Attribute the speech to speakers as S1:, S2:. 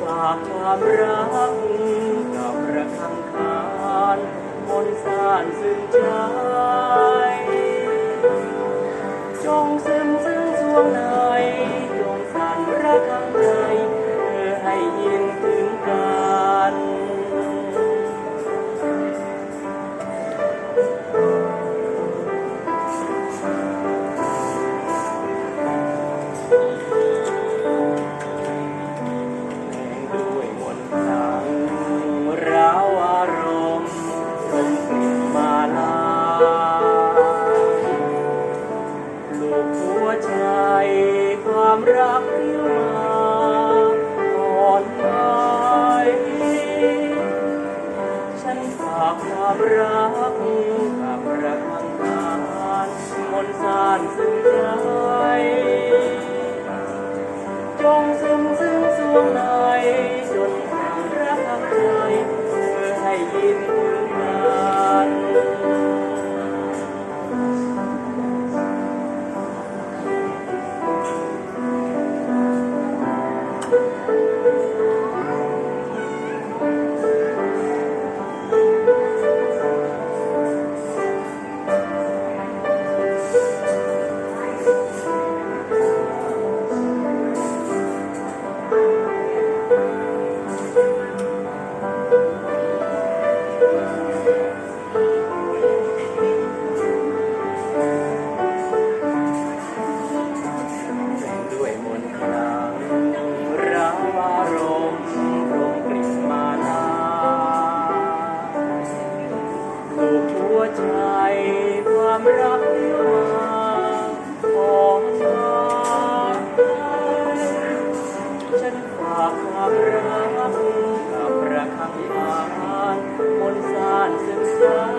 S1: ฝากความรักกับระฆังคานบนสานซึ่งใจากความรักกับระคังนานมนสารซึ้งใจ พระคำทานมนสารศึกษา